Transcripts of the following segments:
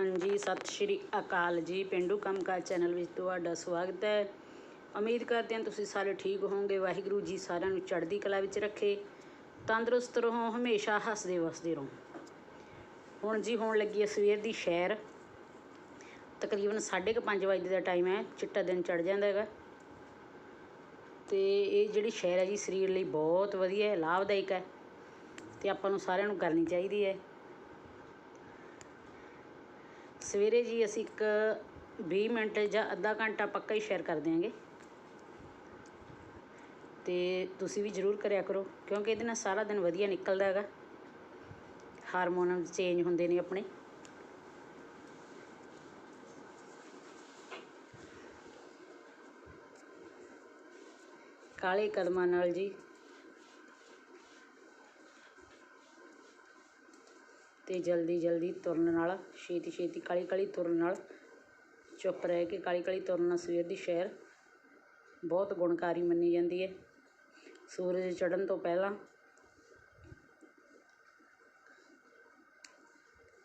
ਹਾਂਜੀ, ਸਤਿ ਸ਼੍ਰੀ ਅਕਾਲ ਜੀ। ਪਿੰਡੂ ਕੰਮਕਾਜ ਚੈਨਲ ਵਿੱਚ ਤੁਹਾਡਾ ਸਵਾਗਤ ਹੈ। ਉਮੀਦ ਕਰਦੇ ਹਾਂ ਤੁਸੀਂ ਸਾਰੇ ਠੀਕ ਹੋਵੋਗੇ। ਵਾਹਿਗੁਰੂ ਜੀ ਸਾਰਿਆਂ ਨੂੰ ਚੜ੍ਹਦੀ ਕਲਾ ਵਿੱਚ ਰੱਖੇ। ਤੰਦਰੁਸਤ ਰਹੋ, ਹਮੇਸ਼ਾ ਹੱਸਦੇ ਵਸਦੇ ਰਹੋ। ਹੁਣ ਜੀ ਹੋਣ ਲੱਗੀ ਹੈ ਸਵੇਰ ਦੀ ਸ਼ੈਰ। ਤਕਰੀਬਨ 5:30 ਵਜੇ ਦਾ ਟਾਈਮ ਹੈ। ਚਿੱਟਾ ਦਿਨ ਚੜ ਜਾਂਦਾ ਹੈਗਾ। ਤੇ ਇਹ ਜਿਹੜੀ ਸ਼ੈਰ ਹੈ ਜੀ, ਸਰੀਰ ਲਈ ਬਹੁਤ ਵਧੀਆ ਹੈ, ਲਾਭਦਾਇਕ ਹੈ। ਤੇ ਆਪਾਂ ਨੂੰ ਸਾਰਿਆਂ ਨੂੰ ਕਰਨੀ ਚਾਹੀਦੀ ਹੈ। ਸਵੇਰੇ ਜੀ ਅਸੀਂ ਇੱਕ 20 ਮਿੰਟ ਜਾਂ ਅੱਧਾ ਘੰਟਾ ਪੱਕਾ ਹੀ ਸ਼ੇਅਰ ਕਰ ਦਿਆਂਗੇ। ਤੇ ਤੁਸੀਂ ਵੀ ਜ਼ਰੂਰ ਕਰਿਆ ਕਰੋ, ਕਿਉਂਕਿ ਇਹਦੇ ਨਾਲ ਸਾਰਾ ਦਿਨ ਵਧੀਆ ਨਿਕਲਦਾ ਹੈਗਾ। ਹਾਰਮੋਨ ਚੇਂਜ ਹੁੰਦੇ ਨੇ ਆਪਣੇ। ਕਾਲੇ ਕਦਮਾਂ ਨਾਲ ਜੀ ਅਤੇ ਜਲਦੀ ਜਲਦੀ ਤੁਰਨ ਨਾਲ, ਛੇਤੀ ਛੇਤੀ, ਕਾਹਲੀ ਕਾਹਲੀ ਤੁਰਨ ਨਾਲ, ਚੁੱਪ ਰਹਿ ਕੇ ਕਾਹਲੀ ਕਾਹਲੀ ਤੁਰਨ ਨਾਲ ਸਵੇਰ ਦੀ ਸ਼ੈਰ ਬਹੁਤ ਗੁਣਕਾਰੀ ਮੰਨੀ ਜਾਂਦੀ ਹੈ ਸੂਰਜ ਚੜ੍ਹਨ ਤੋਂ ਪਹਿਲਾਂ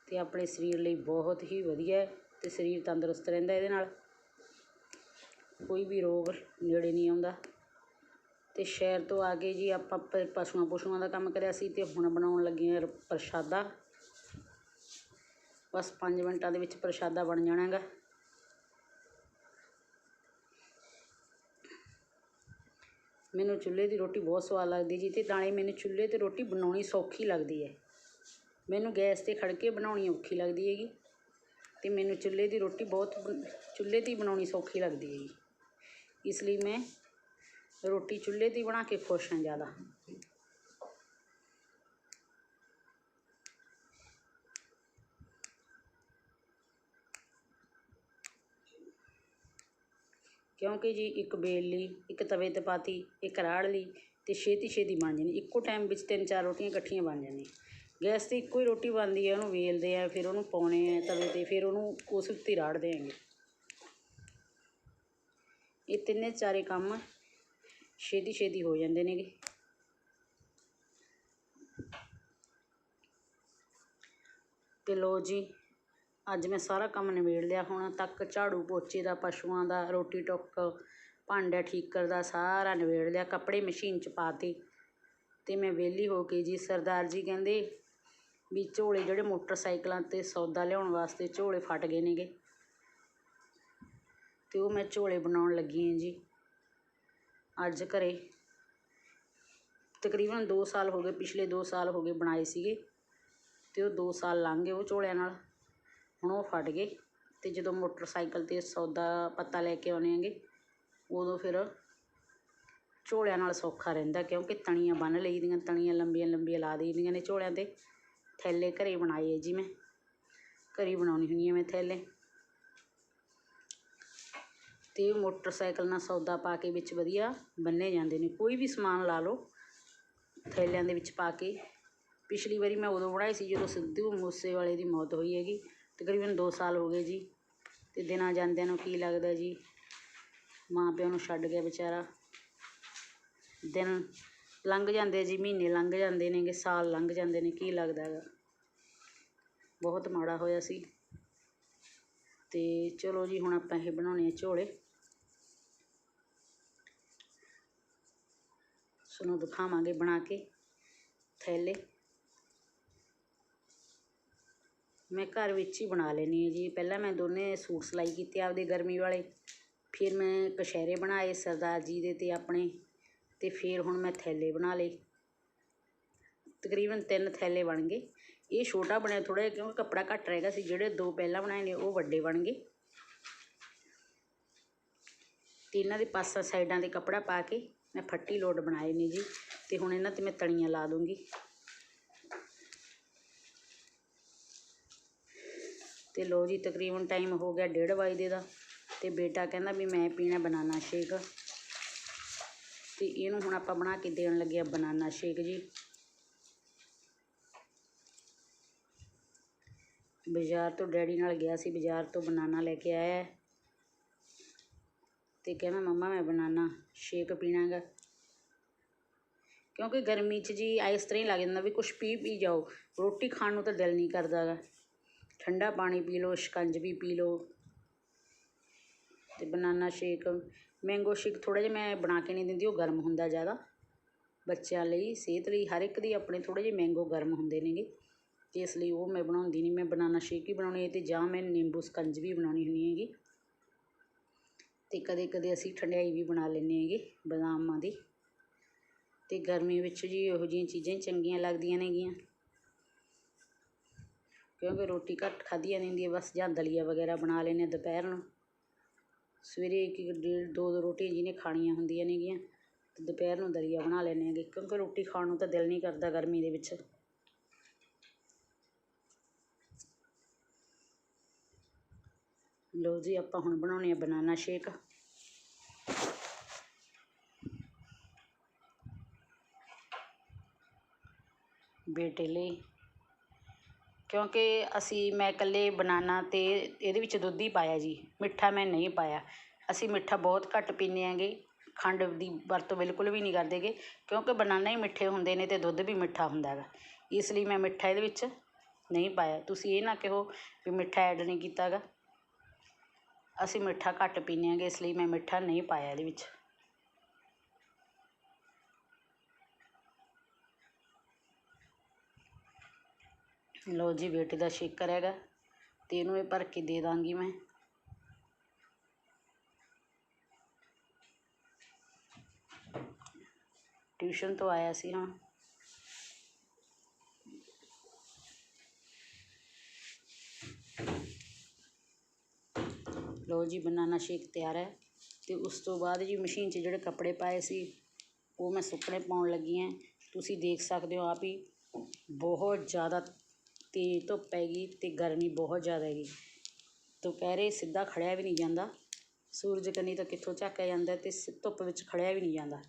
ਅਤੇ ਆਪਣੇ ਸਰੀਰ ਲਈ ਬਹੁਤ ਹੀ ਵਧੀਆ ਹੈ ਅਤੇ ਸਰੀਰ ਤੰਦਰੁਸਤ ਰਹਿੰਦਾ ਇਹਦੇ ਨਾਲ। ਕੋਈ ਵੀ ਰੋਗ ਨੇੜੇ ਨਹੀਂ ਆਉਂਦਾ। ਅਤੇ ਸ਼ਹਿਰ ਤੋਂ ਆ ਕੇ ਜੀ ਆਪਾਂ ਪ- ਪਸ਼ੂਆਂ ਪਸ਼ੂਆਂ ਦਾ ਕੰਮ ਕਰਿਆ ਸੀ ਅਤੇ ਹੁਣ ਬਣਾਉਣ ਲੱਗੇ ਹਾਂ ਪ੍ਰਸ਼ਾਦਾ। ਬਸ 5 ਮਿੰਟਾਂ ਦੇ ਵਿੱਚ ਪ੍ਰਸ਼ਾਦਾ ਬਣ ਜਾਣਾ ਹੈਗਾ ਮੈਨੂੰ ਚੁੱਲ੍ਹੇ ਦੀ ਰੋਟੀ ਬਹੁਤ ਸਵਾਦ ਲੱਗਦੀ ਜੀ ਤੇ ਨਾਲੇ ਮੈਨੂੰ ਚੁੱਲ੍ਹੇ ਤੇ ਰੋਟੀ ਬਣਾਉਣੀ ਸੌਖੀ ਲੱਗਦੀ ਹੈ। ਮੈਨੂੰ ਗੈਸ ਤੇ ਖੜ ਕੇ ਬਣਾਉਣੀ ਔਖੀ ਲੱਗਦੀ ਹੈਗੀ ਤੇ ਮੈਨੂੰ ਚੁੱਲ੍ਹੇ ਦੀ ਰੋਟੀ ਬਹੁਤ ਚੁੱਲ੍ਹੇ ਤੇ ਹੀ ਬਣਾਉਣੀ ਸੌਖੀ ਲੱਗਦੀ ਹੈਗੀ। ਇਸ ਲਈ ਮੈਂ ਰੋਟੀ ਚੁੱਲ੍ਹੇ ਤੇ ਹੀ ਬਣਾ ਕੇ ਖੁਸ਼ ਹਾਂ ਜ਼ਿਆਦਾ। ਕਿਉਂਕਿ ਜੀ ਇੱਕ ਵੇਲ ਲਈ, ਇੱਕ ਤਵੇ ਤੇ ਪਾਤੀ, ਇੱਕ ਰਾੜ ਲਈ ਅਤੇ ਛੇਤੀ ਛੇਤੀ ਬਣ ਜਾਂਦੀ। ਇੱਕੋ ਟਾਈਮ ਵਿੱਚ ਤਿੰਨ ਚਾਰ ਰੋਟੀਆਂ ਇਕੱਠੀਆਂ ਬਣ ਜਾਂਦੀਆਂ। ਗੈਸ ਤੇ ਇੱਕੋ ਹੀ ਰੋਟੀ ਬਣਦੀ ਹੈ, ਉਹਨੂੰ ਵੇਲਦੇ ਆ, ਫਿਰ ਉਹਨੂੰ ਪਾਉਣੇ ਆ ਤਵੇ ਤੇ, ਫਿਰ ਉਹਨੂੰ ਉਸ ਉੱਤੇ ਹੀ ਰਾੜਦੇ ਹੈਗੇ ਇਹ ਤਿੰਨੇ ਚਾਰੇ ਕੰਮ ਛੇਤੀ ਛੇਤੀ ਹੋ ਜਾਂਦੇ ਨੇਗੇ। ਤੇ ਲੋ ਜੀ ਅੱਜ ਮੈਂ ਸਾਰਾ ਕੰਮ ਨਿਬੇੜ ਲਿਆ, ਹੁਣ ਤੱਕ ਝਾੜੂ ਪੋਚੇ ਦਾ, ਪਸ਼ੂਆਂ ਦਾ, ਰੋਟੀ ਟੁੱਕ ਭਾਂਡਾ ਠੀਕਰ ਦਾ ਸਾਰਾ ਨਿਬੇੜ ਲਿਆ, ਕੱਪੜੇ ਮਸ਼ੀਨ 'ਚ ਪਾਤੇ ਤੇ। ਮੈਂ ਵਿਹਲੀ ਹੋ ਕੇ ਜੀ, ਸਰਦਾਰ ਜੀ ਕਹਿੰਦੇ ਵੀ ਝੋਲੇ ਜਿਹੜੇ ਮੋਟਰਸਾਈਕਲਾਂ ਤੇ ਸੌਦਾ ਲਿਆਉਣ ਵਾਸਤੇ ਝੋਲੇ ਫਟ ਗਏ ਨੇਗੇ। ਅਤੇ ਉਹ ਮੈਂ ਝੋਲੇ ਬਣਾਉਣ ਲੱਗੀ ਹਾਂ ਜੀ। ਅੱਜ ਘਰ ਤਕਰੀਬਨ 2 ਸਾਲ ਹੋ ਗਏ, ਪਿਛਲੇ 2 ਸਾਲ ਹੋ ਗਏ ਬਣਾਏ ਸੀਗੇ। ਅਤੇ ਉਹ 2 ਸਾਲ ਲੰਘ ਗਏ ਉਹ ਝੋਲਿਆਂ ਨਾਲ। ਹੁਣ ਉਹ ਫਟ ਗਏ ਅਤੇ ਜਦੋਂ ਮੋਟਰਸਾਈਕਲ ਤੇ ਸੌਦਾ ਪੱਤਾ ਲੈ ਕੇ ਆਉਣੇ ਹੈਗੇ, ਉਦੋਂ ਫਿਰ ਝੋਲਿਆਂ ਨਾਲ ਸੌਖਾ ਰਹਿੰਦਾ ਕਿਉਂਕਿ ਤਣੀਆਂ ਬੰਨ੍ਹ ਲਈ ਦੀਆਂ ਤਣੀਆਂ ਲੰਬੀਆਂ ਲੰਬੀਆਂ ਲਾ ਦੇਈਦੀਆਂ ਨੇ ਝੋਲਿਆਂ ਤੇ। ਥੈਲੇ ਘਰ ਬਣਾਏ ਹੈ ਜੀ ਮੈਂ, ਘਰ ਬਣਾਉਣੀ ਹੁੰਦੀ ਹਾਂ ਮੈਂ ਥੈਲੇ। ਅਤੇ ਮੋਟਰਸਾਈਕਲ ਨਾਲ ਸੌਦਾ ਪਾ ਕੇ ਵਿੱਚ ਵਧੀਆ ਬੰਨੇ ਜਾਂਦੇ ਨੇ। ਕੋਈ ਵੀ ਸਮਾਨ ਲਾ ਲਓ, ਥੈਲਿਆਂ ਦੇ ਵਿੱਚ ਪਾ ਕੇ। ਪਿਛਲੀ ਵਾਰੀ ਮੈਂ ਉਦੋਂ ਬਣਾਈ ਸੀ ਜਦੋਂ ਸਿੱਧੂ ਮੂਸੇਵਾਲੇ ਦੀ ਮੌਤ ਹੋਈ ਹੈਗੀ ਤਕਰੀਬਨ 2 ਸਾਲ ਹੋ ਗਏ ਜੀ ਅਤੇ ਦਿਨਾਂ ਜਾਂਦਿਆਂ ਨੂੰ ਕੀ ਲੱਗਦਾ ਜੀ? ਮਾਂ ਪਿਓ ਨੂੰ ਛੱਡ ਗਿਆ ਵਿਚਾਰਾ। ਦਿਨ ਲੰਘ ਜਾਂਦੇ ਜੀ, ਮਹੀਨੇ ਲੰਘ ਜਾਂਦੇ ਨੇਗੇ, ਸਾਲ ਲੰਘ ਜਾਂਦੇ ਨੇ, ਕੀ ਲੱਗਦਾ ਹੈਗਾ? ਬਹੁਤ ਮਾੜਾ ਹੋਇਆ ਸੀ। ਤੇ ਚਲੋ ਜੀ, ਹੁਣ ਆਪਾਂ ਇਹ ਬਣਾਉਣੇ ਆ ਝੋਲੇ। ਤੁਹਾਨੂੰ ਦਿਖਾਵਾਂਗੇ ਬਣਾ ਕੇ ਥੈਲੇ। ਮੈਂ ਘਰ ਵਿੱਚ ਹੀ ਬਣਾ ਲੈਂਦੀ ਹਾਂ ਜੀ। ਪਹਿਲਾਂ ਮੈਂ ਦੋਨੇ ਸੂਟ ਸਿਲਾਈ ਕੀਤੇ ਆਪਦੇ ਗਰਮੀ ਵਾਲੇ। ਫਿਰ ਮੈਂ ਕਸ਼ਹਿਰੇ ਬਣਾਏ ਸਰਦਾਰ ਜੀ ਦੇ ਅਤੇ ਆਪਣੇ ਅਤੇ ਫਿਰ ਹੁਣ ਮੈਂ ਥੈਲੇ ਬਣਾ ਲਏ। ਤਕਰੀਬਨ ਤਿੰਨ ਥੈਲੇ ਬਣ ਗਏ। ਇਹ ਛੋਟਾ ਬਣਿਆ ਥੋੜ੍ਹਾ ਜਿਹਾ ਕਿਉਂਕਿ ਕੱਪੜਾ ਘੱਟ ਰਹਿ ਗਿਆ ਸੀ। ਜਿਹੜੇ ਦੋ ਪਹਿਲਾਂ ਬਣਾਏ ਨੇ ਉਹ ਵੱਡੇ ਬਣ ਗਏ। ਅਤੇ ਇਹਨਾਂ ਦੇ ਪਾਸਾ ਸਾਈਡਾਂ ਤੇ ਕੱਪੜਾ ਪਾ ਕੇ ਮੈਂ ਫੱਟੀ ਲੋਟ ਬਣਾਏ ਨੇ ਜੀ। ਅਤੇ ਹੁਣ ਇਹਨਾਂ ਤੇ ਮੈਂ ਤਣੀਆਂ ਲਾ ਦੂੰਗੀ। ਤੇ ਲੋ ਜੀ, ਤਕਰੀਬਨ ਟਾਈਮ ਹੋ ਗਿਆ 1:30 ਵਜੇ ਦਾ ਤੇ ਬੇਟਾ ਕਹਿੰਦਾ ਵੀ ਮੈਂ ਪੀਣਾ ਬਨਾਨਾ ਸ਼ੇਕ ਤੇ ਇਹਨੂੰ ਹੁਣ ਆਪਾਂ ਬਣਾ ਕੇ ਦੇਣ ਲੱਗੇ ਆ ਬਨਾਨਾ ਸ਼ੇਕ ਜੀ। ਬਾਜ਼ਾਰ ਤੋਂ ਡੈਡੀ ਨਾਲ ਗਿਆ ਸੀ, ਬਾਜ਼ਾਰ ਤੋਂ ਬਨਾਨਾ ਲੈ ਕੇ ਆਇਆ। ਹੈ। ਤੇ ਕਹਿੰਦਾ, ਮੰਮਾ, ਮੈਂ ਬਨਾਨਾ ਸ਼ੇਕ ਪੀਣਾ ਗਾ ਕਿਉਂਕਿ ਗਰਮੀ 'ਚ ਜੀ ਇਸ ਤਰ੍ਹਾਂ ਹੀ ਲੱਗ ਜਾਂਦਾ ਵੀ ਕੁਛ ਪੀ ਪੀ ਜਾਓ। ਰੋਟੀ ਖਾਣ ਨੂੰ ਤਾਂ ਦਿਲ ਨਹੀਂ ਕਰਦਾ ਗਾ। ਠੰਡਾ ਪਾਣੀ ਪੀ ਲਓ ਸ਼ਿਕੰਜਵੀ ਪੀ ਲਓ ਅਤੇ ਬਨਾਨਾ ਸ਼ੇਕ। ਮੈਂਗੋ ਸ਼ੇਕ ਥੋੜ੍ਹਾ ਜਿਹਾ ਮੈਂ ਬਣਾ ਕੇ ਨਹੀਂ ਦਿੰਦੀ, ਉਹ ਗਰਮ ਹੁੰਦਾ ਜ਼ਿਆਦਾ। ਬੱਚਿਆਂ ਲਈ, ਸਿਹਤ ਲਈ, ਹਰ ਇੱਕ ਦੀ ਆਪਣੇ ਥੋੜ੍ਹੇ ਜਿਹੇ ਮੈਂਗੋ ਗਰਮ ਹੁੰਦੇ ਨੇਗੇ। ਅਤੇ ਇਸ ਲਈ ਉਹ ਮੈਂ ਬਣਾਉਂਦੀ ਨਹੀਂ, ਮੈਂ ਬਨਾਨਾ ਸ਼ੇਕ ਹੀ ਬਣਾਉਣੀ ਹੈ ਅਤੇ ਜਾਂ ਮੈਂ ਨਿੰਬੂ ਸਕੰਜਵੀ ਬਣਾਉਣੀ ਹੁੰਦੀ ਹੈਗੀ। ਅਤੇ ਕਦੇ ਕਦੇ ਅਸੀਂ ਠੰਡਿਆਈ ਵੀ ਬਣਾ ਲੈਂਦੇ ਹੈਗੇ, ਬਦਾਮਾਂ ਦੀ ਅਤੇ ਗਰਮੀ ਵਿੱਚ ਜੀ ਇਹੋ ਜਿਹੀਆਂ ਚੀਜ਼ਾਂ ਹੀ ਚੰਗੀਆਂ ਲੱਗਦੀਆਂ ਨੇਗੀਆਂ। ਕਿਉਂਕਿ ਰੋਟੀ ਘੱਟ ਖਾਧੀ ਜਾਂਦੀ ਹੁੰਦੀ ਹੈ, ਬਸ ਜਾਂ ਦਲੀਆ ਵਗੈਰਾ ਬਣਾ ਲੈਂਦੇ ਹਾਂ ਦੁਪਹਿਰ ਨੂੰ। ਸਵੇਰੇ ਇੱਕ ਇੱਕ, ਡੇਢ, ਦੋ ਦੋ ਰੋਟੀਆਂ ਜਿਹਨੇ ਖਾਣੀਆਂ ਹੁੰਦੀਆਂ ਨੇਗੀਆਂ ਅਤੇ ਦੁਪਹਿਰ ਨੂੰ ਦਲੀਆ ਬਣਾ ਲੈਂਦੇ ਹੈਗੇ। ਕਿਉਂਕਿ ਰੋਟੀ ਖਾਣ ਨੂੰ ਤਾਂ ਦਿਲ ਨਹੀਂ ਕਰਦਾ ਗਰਮੀ ਦੇ ਵਿੱਚ। ਲਓ ਜੀ, ਆਪਾਂ ਹੁਣ ਬਣਾਉਣੇ ਆ ਬਨਾਨਾ ਸ਼ੇਕ। ਬੇਟੇ ਲਈ ਕਿਉਂਕਿ ਅਸੀਂ, ਮੈਂ ਇਕੱਲੇ ਬਨਾਨਾ ਅਤੇ ਇਹਦੇ ਵਿੱਚ ਦੁੱਧ ਹੀ ਪਾਇਆ ਜੀ। ਮਿੱਠਾ ਮੈਂ ਨਹੀਂ ਪਾਇਆ। ਅਸੀਂ ਮਿੱਠਾ ਬਹੁਤ ਘੱਟ ਪੀਂਦੇ ਹੈਗੇ। ਖੰਡ ਦੀ ਵਰਤੋਂ ਬਿਲਕੁਲ ਵੀ ਨਹੀਂ ਕਰਦੇ ਗੇ। ਕਿਉਂਕਿ ਬਨਾਨਾ ਹੀ ਮਿੱਠੇ ਹੁੰਦੇ ਨੇ ਅਤੇ ਦੁੱਧ ਵੀ ਮਿੱਠਾ ਹੁੰਦਾ ਹੈਗਾ ਇਸ ਲਈ ਮੈਂ ਮਿੱਠਾ ਇਹਦੇ ਵਿੱਚ ਨਹੀਂ ਪਾਇਆ। ਤੁਸੀਂ ਇਹ ਨਾ ਕਿਹੋ ਵੀ ਮਿੱਠਾ ਐਡ ਨਹੀਂ ਕੀਤਾ ਹੈਗਾ ਅਸੀਂ ਮਿੱਠਾ ਘੱਟ ਪੀਂਦੇ ਹੈਗੇ, ਇਸ ਲਈ ਮੈਂ ਮਿੱਠਾ ਨਹੀਂ ਪਾਇਆ ਇਹਦੇ ਵਿੱਚ। ਲਓ ਜੀ ਬੇਟੇ ਦਾ ਸ਼ੇਕਰ ਹੈਗਾ ਅਤੇ ਇਹਨੂੰ ਇਹ ਭਰ ਕੇ ਦੇ ਦਾਂਗੀ ਮੈਂ। ਟਿਊਸ਼ਨ ਤੋਂ ਆਇਆ ਸੀ, ਹਾਂ। ਲਓ ਜੀ, ਬਨਾਨਾ ਸ਼ੇਕ ਤਿਆਰ ਹੈ ਅਤੇ ਉਸ ਤੋਂ ਬਾਅਦ ਜੀ ਮਸ਼ੀਨ 'ਚ ਜਿਹੜੇ ਕੱਪੜੇ ਪਾਏ ਸੀ, ਉਹ ਮੈਂ ਸੁੱਕਣੇ ਪਾਉਣ ਲੱਗੀ ਹਾਂ। ਤੁਸੀਂ ਦੇਖ ਸਕਦੇ ਹੋ ਆਪ ਹੀ, ਬਹੁਤ ਜ਼ਿਆਦਾ ਤੇਜ਼ ਧੁੱਪ ਹੈਗੀ ਅਤੇ ਗਰਮੀ ਬਹੁਤ ਜ਼ਿਆਦਾ ਹੈਗੀ। ਦੁਪਹਿਰੇ ਸਿੱਧਾ ਖੜਿਆ ਵੀ ਨਹੀਂ ਜਾਂਦਾ। ਸੂਰਜ ਕੰਨੀ ਤਾਂ ਕਿੱਥੋਂ ਝਾਕਿਆ ਜਾਂਦਾ ਅਤੇ ਸ, ਧੁੱਪ ਵਿੱਚ ਖੜ੍ਹਿਆ ਵੀ ਨਹੀਂ ਜਾਂਦਾ।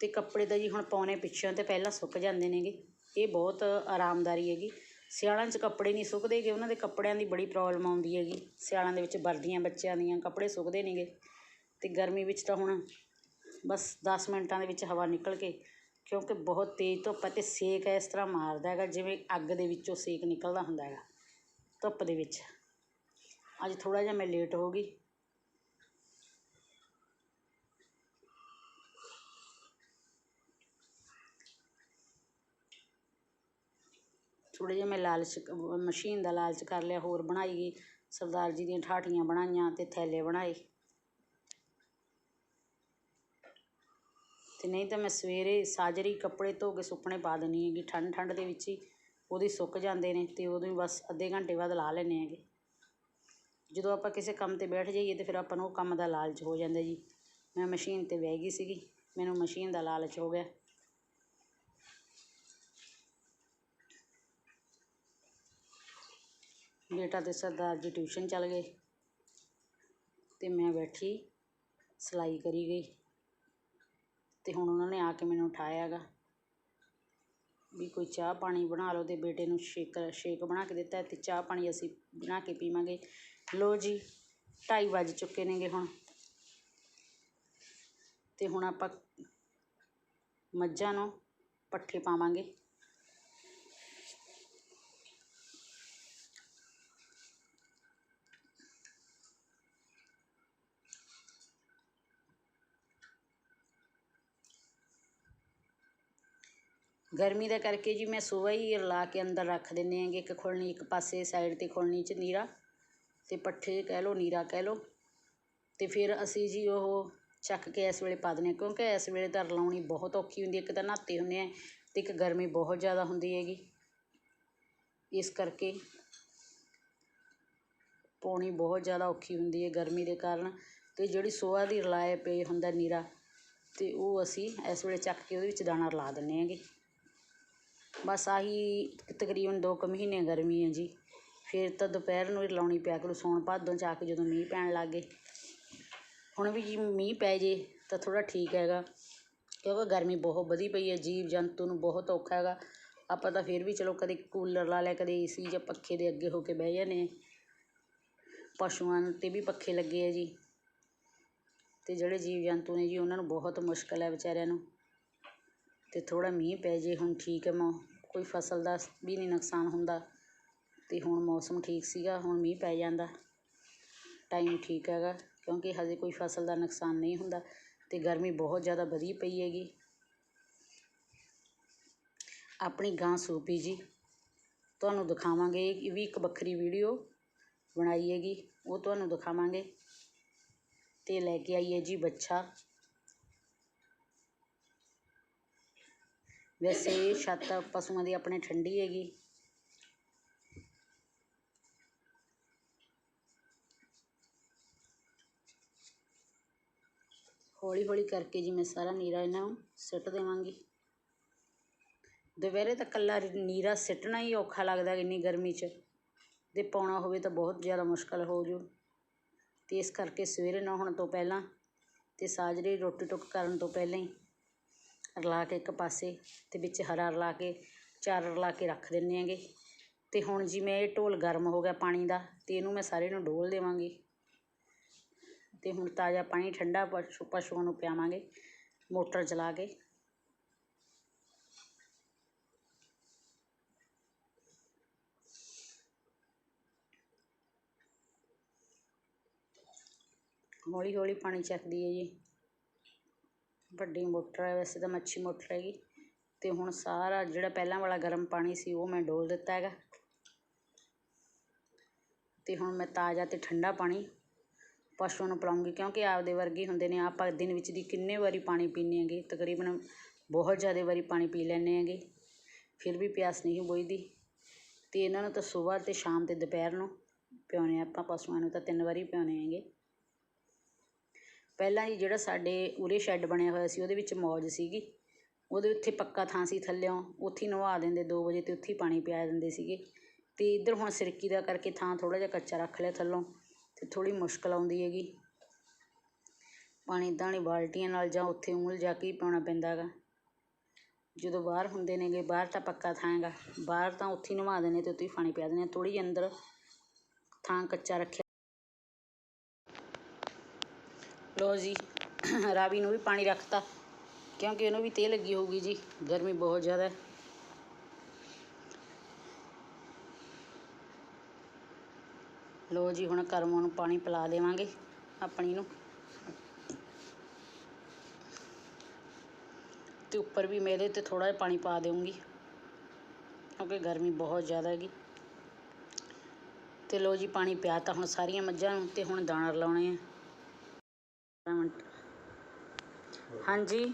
ਅਤੇ ਕੱਪੜੇ ਤਾਂ ਜੀ ਹੁਣ ਪਾਉਣੇ ਪਿੱਛੋਂ ਅਤੇ ਪਹਿਲਾਂ ਸੁੱਕ ਜਾਂਦੇ ਨੇਗੇ। ਇਹ ਬਹੁਤ ਆਰਾਮਦਾਰੀ ਹੈਗੀ। ਸਿਆਲਾਂ 'ਚ ਕੱਪੜੇ ਨਹੀਂ ਸੁੱਕਦੇ ਗੇ ਉਹਨਾਂ ਦੇ ਕੱਪੜਿਆਂ ਦੀ ਬੜੀ ਪ੍ਰੋਬਲਮ ਆਉਂਦੀ ਹੈਗੀ। ਸਿਆਲਾਂ ਦੇ ਵਿੱਚ ਵਰਦੀਆਂ ਬੱਚਿਆਂ ਦੀਆਂ ਕੱਪੜੇ ਸੁੱਕਦੇ ਨੇਗੇ। ਅਤੇ ਗਰਮੀ ਵਿੱਚ ਤਾਂ ਹੁਣ ਬਸ ਦਸ ਮਿੰਟਾਂ ਦੇ ਵਿੱਚ ਹਵਾ ਨਿਕਲ ਕੇ ਕਿਉਂਕਿ ਬਹੁਤ ਤੇਜ਼ ਧੁੱਪ ਹੈ ਅਤੇ ਸੇਕ ਇਸ ਤਰ੍ਹਾਂ ਮਾਰਦਾ ਹੈਗਾ, ਜਿਵੇਂ ਅੱਗ ਦੇ ਵਿੱਚੋਂ ਸੇਕ ਨਿਕਲਦਾ ਹੁੰਦਾ ਹੈਗਾ, ਧੁੱਪ ਦੇ ਵਿੱਚ। ਅੱਜ ਥੋੜ੍ਹਾ ਜਿਹਾ ਮੈਂ ਲੇਟ ਹੋ ਗਈ। ਥੋੜ੍ਹਾ ਜਿਹਾ ਮੈਂ ਲਾਲਚ ਮਸ਼ੀਨ ਦਾ ਲਾਲਚ ਕਰ ਲਿਆ, ਹੋਰ ਬਣਾਈ ਗਈ। ਸਰਦਾਰ ਜੀ ਦੀਆਂ ਠਾਠੀਆਂ ਬਣਾਈਆਂ ਅਤੇ ਥੈਲੇ ਬਣਾਏ। ਅਤੇ ਨਹੀਂ ਤਾਂ ਮੈਂ ਸਵੇਰੇ ਸਾਜਰੀ ਕੱਪੜੇ ਧੋ ਕੇ ਸੁੱਕਣੇ ਪਾ ਦਿੰਦੀ ਹੈਗੀ। ਠੰਡ ਠੰਡ ਦੇ ਵਿੱਚ ਹੀ ਉਹਦੀ ਸੁੱਕ ਜਾਂਦੇ ਨੇ ਅਤੇ ਉਦੋਂ ਹੀ ਬਸ ਅੱਧੇ ਘੰਟੇ ਬਾਅਦ ਲਾ ਲੈਂਦੇ ਹੈਗੇ। ਜਦੋਂ ਆਪਾਂ ਕਿਸੇ ਕੰਮ 'ਤੇ ਬੈਠ ਜਾਈਏ ਤਾਂ ਫਿਰ ਆਪਾਂ ਨੂੰ ਉਹ ਕੰਮ ਦਾ ਲਾਲਚ ਹੋ ਜਾਂਦਾ ਜੀ। ਮੈਂ ਮਸ਼ੀਨ 'ਤੇ ਬਹਿ ਗਈ ਸੀਗੀ, ਮੈਨੂੰ ਮਸ਼ੀਨ ਦਾ ਲਾਲਚ ਹੋ ਗਿਆ। ਬੇਟਾ ਅਤੇ ਸਰਦਾਰ ਜੀ ਟਿਊਸ਼ਨ ਚਲ ਗਏ ਅਤੇ ਮੈਂ ਬੈਠੀ, ਸਿਲਾਈ ਕਰੀ ਗਈ। ਅਤੇ ਹੁਣ ਉਹਨਾਂ ਨੇ ਆ ਕੇ ਮੈਨੂੰ ਉਠਾਇਆ ਗਾ ਵੀ ਕੋਈ ਚਾਹ ਪਾਣੀ ਬਣਾ ਲਓ ਅਤੇ ਬੇਟੇ ਨੂੰ ਸ਼ੇਕ ਸ਼ੇਕ ਬਣਾ ਕੇ ਦਿੱਤਾ ਅਤੇ ਚਾਹ ਪਾਣੀ ਅਸੀਂ ਬਣਾ ਕੇ ਪੀਵਾਂਗੇ। ਲਓ ਜੀ, ਢਾਈ ਵੱਜ ਚੁੱਕੇ ਨੇਗੇ ਹੁਣ। ਅਤੇ ਹੁਣ ਆਪਾਂ ਮੱਝਾਂ ਨੂੰ ਪੱਠੇ ਪਾਵਾਂਗੇ। ਗਰਮੀ ਦਾ ਕਰਕੇ ਜੀ ਮੈਂ ਸੁਬਹਾ ਹੀ ਰਲਾ ਕੇ ਅੰਦਰ ਰੱਖ ਦਿੰਦੇ ਹੈਗੇ, ਇੱਕ ਖੁਰਲੀ ਇੱਕ ਪਾਸੇ ਸਾਈਡ 'ਤੇ ਖੁਰਲੀ 'ਚ ਨੀਰਾ ਅਤੇ ਪੱਠੇ ਕਹਿ ਲਓ, ਨੀਰਾ ਕਹਿ ਲਓ ਅਤੇ ਫਿਰ ਅਸੀਂ ਜੀ ਉਹ ਚੱਕ ਕੇ ਇਸ ਵੇਲੇ ਪਾ ਦਿੰਦੇ ਹਾਂ, ਕਿਉਂਕਿ ਇਸ ਵੇਲੇ ਤਾਂ ਰਲਾਉਣੀ ਬਹੁਤ ਔਖੀ ਹੁੰਦੀ ਇੱਕ ਤਾਂ ਨਹਾਤੇ ਹੁੰਦੇ ਆ ਅਤੇ ਇੱਕ ਗਰਮੀ ਬਹੁਤ ਜ਼ਿਆਦਾ ਹੁੰਦੀ ਹੈਗੀ। ਇਸ ਕਰਕੇ ਪਾਉਣੀ ਬਹੁਤ ਜ਼ਿਆਦਾ ਔਖੀ ਹੁੰਦੀ ਹੈ ਗਰਮੀ ਦੇ ਕਾਰਨ ਅਤੇ ਜਿਹੜੀ ਸੁਬਹਾ ਦੀ ਰਲਾਏ ਪਏ ਹੁੰਦਾ ਨੀਰਾ ਅਤੇ ਉਹ ਅਸੀਂ ਇਸ ਵੇਲੇ ਚੱਕ ਕੇ ਉਹਦੇ ਵਿੱਚ ਦਾਣਾ ਰਲਾ ਦਿੰਦੇ ਹੈਗੇ। ਬਸ ਆਹੀ ਤਕਰੀਬਨ ਦੋ ਕੁ ਮਹੀਨੇ ਗਰਮੀ ਹੈ ਜੀ। ਫਿਰ ਤਾਂ ਦੁਪਹਿਰ ਨੂੰ ਹੀ ਲਾਉਣੀ ਪਿਆ ਕਰੂ ਸਾਉਣ ਭਾਦੋਂ 'ਚ ਆ ਕੇ ਜਦੋਂ ਮੀਂਹ ਪੈਣ ਲੱਗ ਗਏ। ਹੁਣ ਵੀ ਜੀ ਮੀਂਹ ਪੈ ਜੇ ਤਾਂ ਥੋੜ੍ਹਾ ਠੀਕ ਹੈਗਾ, ਕਿਉਂਕਿ ਗਰਮੀ ਬਹੁਤ ਵਧੀ ਪਈ ਹੈ, ਜੀਵ ਜੰਤੂ ਨੂੰ ਬਹੁਤ ਔਖਾ ਹੈਗਾ। ਆਪਾਂ ਤਾਂ ਫਿਰ ਵੀ ਚਲੋ ਕਦੇ ਕੂਲਰ ਲਾ ਲਿਆ, ਕਦੇ ਏ ਸੀ ਜਾਂ ਪੱਖੇ ਦੇ ਅੱਗੇ ਹੋ ਕੇ ਬਹਿ ਜਾਂਦੇ ਪਸ਼ੂਆਂ 'ਤੇ ਵੀ ਪੱਖੇ ਲੱਗੇ ਹੈ ਜੀ। ਅਤੇ ਜਿਹੜੇ ਜੀਵ ਜੰਤੂ ਨੇ ਜੀ, ਉਹਨਾਂ ਨੂੰ ਬਹੁਤ ਮੁਸ਼ਕਿਲ ਹੈ ਵਿਚਾਰਿਆਂ ਨੂੰ। ਅਤੇ ਥੋੜ੍ਹਾ ਮੀਂਹ ਪੈ ਜੇ, ਹੁਣ ਠੀਕ ਹੈ, ਮੌ, ਕੋਈ ਫਸਲ ਦਾ ਵੀ ਨਹੀਂ ਨੁਕਸਾਨ ਹੁੰਦਾ। ਅਤੇ ਹੁਣ ਮੌਸਮ ਠੀਕ ਸੀਗਾ, ਹੁਣ ਮੀਂਹ ਪੈ ਜਾਂਦਾ। ਟਾਈਮ ਠੀਕ ਹੈਗਾ, ਕਿਉਂਕਿ ਹਜੇ ਕੋਈ ਫਸਲ ਦਾ ਨੁਕਸਾਨ ਨਹੀਂ ਹੁੰਦਾ ਅਤੇ ਗਰਮੀ ਬਹੁਤ ਜ਼ਿਆਦਾ ਵਧੀ ਪਈ ਹੈਗੀ। ਆਪਣੀ ਗਾਂ ਸੂਪੀ ਜੀ, ਤੁਹਾਨੂੰ ਦਿਖਾਵਾਂਗੇ, ਇਹ ਵੀ ਇੱਕ ਵੱਖਰੀ ਵੀਡੀਓ ਬਣਾਈ ਹੈਗੀ, ਉਹ ਤੁਹਾਨੂੰ ਦਿਖਾਵਾਂਗੇ। ਅਤੇ ਲੈ ਕੇ ਆਈ ਹੈ ਜੀ ਬੱਚਾ। ਵੈਸੇ ਇਹ ਛੱਤ ਪਸ਼ੂਆਂ ਦੀ ਆਪਣੇ ਠੰਡੀ ਹੈਗੀ। ਹੌਲੀ ਹੌਲੀ ਕਰਕੇ ਜੀ ਮੈਂ ਸਾਰਾ ਨੀਰਾ ਇਹਨਾਂ ਨੂੰ ਸਿੱਟ ਦੇਵਾਂਗੀ। ਦੁਪਹਿਰੇ ਤਾਂ ਇਕੱਲਾ ਨੀਰਾ ਸਿੱਟਣਾ ਹੀ ਔਖਾ ਲੱਗਦਾ ਇੰਨੀ ਗਰਮੀ 'ਚ। ਤੇ ਪਾਉਣਾ ਹੋਵੇ ਤਾਂ ਬਹੁਤ ਜ਼ਿਆਦਾ ਮੁਸ਼ਕਲ ਹੋ ਜੂ। ਤੇ ਇਸ ਕਰਕੇ ਸਵੇਰੇ ਨਹਾਉਣ ਤੋਂ ਪਹਿਲਾਂ ਤੇ ਸਾਜਰੇ ਰੋਟੀ ਟੁੱਕ ਕਰਨ ਤੋਂ ਪਹਿਲਾਂ ਹੀ ਰਲਾ ਕੇ ਇੱਕ ਪਾਸੇ ਅਤੇ ਵਿੱਚ ਹਰਾ ਰਲਾ ਕੇ, ਚਾਰ ਰਲਾ ਕੇ ਰੱਖ ਦਿੰਦੇ ਹੈਗੇ। ਅਤੇ ਹੁਣ ਜਿਵੇਂ ਇਹ ਢੋਲ ਗਰਮ ਹੋ ਗਿਆ ਪਾਣੀ ਦਾ ਅਤੇ ਇਹਨੂੰ ਮੈਂ ਸਾਰੇ ਨੂੰ ਡੋਲ੍ਹ ਦੇਵਾਂਗੀ। ਅਤੇ ਹੁਣ ਤਾਜ਼ਾ ਪਾਣੀ ਠੰਡਾ ਪਸ਼ੂ ਪਸ਼ੂਆਂ ਨੂੰ ਪਿਆਵਾਂਗੇ, ਮੋਟਰ ਚਲਾ ਕੇ। ਹੌਲੀ ਹੌਲੀ ਪਾਣੀ ਚੱਕਦੀ ਹੈ ਜੀ। ਵੱਡੀ ਮੋਟਰ ਹੈ, ਵੈਸੇ ਤਾਂ ਮੱਛੀ ਮੋਟਰ ਹੈਗੀ। ਅਤੇ ਹੁਣ ਸਾਰਾ ਜਿਹੜਾ ਪਹਿਲਾਂ ਵਾਲਾ ਗਰਮ ਪਾਣੀ ਸੀ, ਉਹ ਮੈਂ ਡੋਲ੍ਹ ਦਿੱਤਾ ਹੈਗਾ। ਅਤੇ ਹੁਣ ਮੈਂ ਤਾਜ਼ਾ ਅਤੇ ਠੰਡਾ ਪਾਣੀ ਪਸ਼ੂਆਂ ਨੂੰ ਪਿਲਾਉਂਗੀ, ਕਿਉਂਕਿ ਆਪਦੇ ਵਰਗੇ ਹੁੰਦੇ ਨੇ। ਆਪਾਂ ਦਿਨ ਵਿੱਚ ਦੀ ਕਿੰਨੇ ਵਾਰੀ ਪਾਣੀ ਪੀਂਦੇ ਹੈਗੇ, ਤਕਰੀਬਨ ਬਹੁਤ ਜ਼ਿਆਦਾ ਵਾਰੀ ਪਾਣੀ ਪੀ ਲੈਂਦੇ ਹੈਗੇ। ਫਿਰ ਵੀ ਪਿਆਸ ਨਹੀਂ ਬੁਝਦੀ। ਅਤੇ ਇਹਨਾਂ ਨੂੰ ਤਾਂ ਸਵੇਰ ਅਤੇ ਸ਼ਾਮ ਅਤੇ ਦੁਪਹਿਰ ਨੂੰ ਪਿਆਉਂਦੇ ਆਪਾਂ, ਪਸ਼ੂਆਂ ਨੂੰ ਤਾਂ ਤਿੰਨ ਵਾਰੀ ਪਿਆਉਂਦੇ ਹੈਗੇ। ਪਹਿਲਾਂ ਜੀ ਜਿਹੜਾ ਸਾਡੇ ਉਰੇ ਸ਼ੈੱਡ ਬਣਿਆ ਹੋਇਆ ਸੀ, ਉਹਦੇ ਵਿੱਚ ਮੌਜ ਸੀਗੀ। ਉਹਦੇ ਉੱਥੇ ਪੱਕਾ ਥਾਂ ਸੀ ਥੱਲਿਓਂ, ਉੱਥੇ ਹੀ ਨਵਾ ਦਿੰਦੇ ਦੋ ਵਜੇ ਅਤੇ ਉੱਥੇ ਹੀ ਪਾਣੀ ਪਿਆ ਦਿੰਦੇ ਸੀਗੇ। ਅਤੇ ਇੱਧਰ ਹੁਣ ਸਿਰਕੀ ਦਾ ਕਰਕੇ ਥਾਂ ਥੋੜ੍ਹਾ ਜਿਹਾ ਕੱਚਾ ਰੱਖ ਲਿਆ ਥੱਲੋਂ ਅਤੇ ਥੋੜ੍ਹੀ ਮੁਸ਼ਕਿਲ ਆਉਂਦੀ ਹੈਗੀ। ਪਾਣੀ ਇੱਦਾਂ ਨਹੀਂ ਬਾਲਟੀਆਂ ਨਾਲ ਜਾਂ ਉੱਥੇ ਉਂਗਲ ਜਾ ਕੇ ਹੀ ਪਾਉਣਾ ਪੈਂਦਾ ਹੈਗਾ। ਜਦੋਂ ਬਾਹਰ ਹੁੰਦੇ ਨੇਗੇ, ਬਾਹਰ ਤਾਂ ਪੱਕਾ ਥਾਂ ਹੈਗਾ। ਬਾਹਰ ਤਾਂ ਉੱਥੇ ਹੀ ਨਵਾ ਦਿੰਦੇ ਅਤੇ ਉੱਥੇ ਹੀ ਪਾਣੀ ਪਿਆ ਦਿੰਦੇ ਥੋੜ੍ਹੀ ਜਿਹੀ ਅੰਦਰ ਥਾਂ ਕੱਚਾ ਰੱਖਿਆ ਲੋ ਜੀ, ਰਾਵੀ ਨੂੰ ਵੀ ਪਾਣੀ ਰੱਖਤਾ, ਕਿਉਂਕਿ ਉਹਨੂੰ ਵੀ ਤੇਲ ਲੱਗੀ ਹੋਊਗੀ ਜੀ, ਗਰਮੀ ਬਹੁਤ ਜ਼ਿਆਦਾ। ਹੈ ਲੋ ਜੀ, ਹੁਣ ਕਰਮਾਂ ਨੂੰ ਪਾਣੀ ਪਿਲਾ ਦੇਵਾਂਗੇ, ਆਪਣੀ ਨੂੰ। ਤੇ ਉੱਪਰ ਵੀ ਮੇਰੇ ਤੇ ਥੋੜਾ ਜਿਹਾ ਪਾਣੀ ਪਾ ਦੇਵਾਂਗੀ ਕਿਉਂਕਿ ਗਰਮੀ ਬਹੁਤ ਜ਼ਿਆਦਾ ਹੈਗੀ। ਤੇ ਲੋ ਜੀ, ਪਾਣੀ ਪਿਆ ਤਾਂ ਹੁਣ ਸਾਰੀਆਂ ਮੱਝਾਂ ਨੂੰ ਤੇ ਹੁਣ ਦਾਣਾ ਲਾਉਣੇ ਆ। ਹਾਂਜੀ।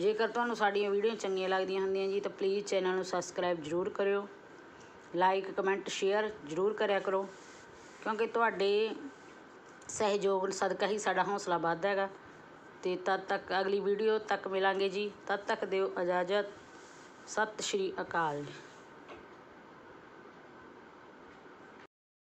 ਜੇਕਰ ਤੁਹਾਨੂੰ ਸਾਡੀਆਂ ਵੀਡੀਓ ਚੰਗੀਆਂ ਲੱਗਦੀਆਂ ਹੁੰਦੀਆਂ ਜੀ, ਤਾਂ ਪਲੀਜ਼ ਚੈਨਲ ਨੂੰ ਸਬਸਕ੍ਰਾਈਬ ਜ਼ਰੂਰ ਕਰਿਓ। ਲਾਈਕ ਕਮੈਂਟ ਸ਼ੇਅਰ ਜ਼ਰੂਰ ਕਰਿਆ ਕਰੋ। ਕਿਉਂਕਿ ਤੁਹਾਡੇ ਸਹਿਯੋਗ, ਸਦਕਾ ਹੀ ਸਾਡਾ ਹੌਸਲਾ ਵੱਧਦਾ ਹੈਗਾ। ਤੇ ਤਦ ਤੱਕ ਅਗਲੀ ਵੀਡੀਓ ਤੱਕ ਮਿਲਾਂਗੇ ਜੀ। ਤਦ ਤੱਕ ਦਿਓ ਇਜਾਜ਼ਤ। ਸਤਿ ਸ਼੍ਰੀ ਅਕਾਲ ਜੀ।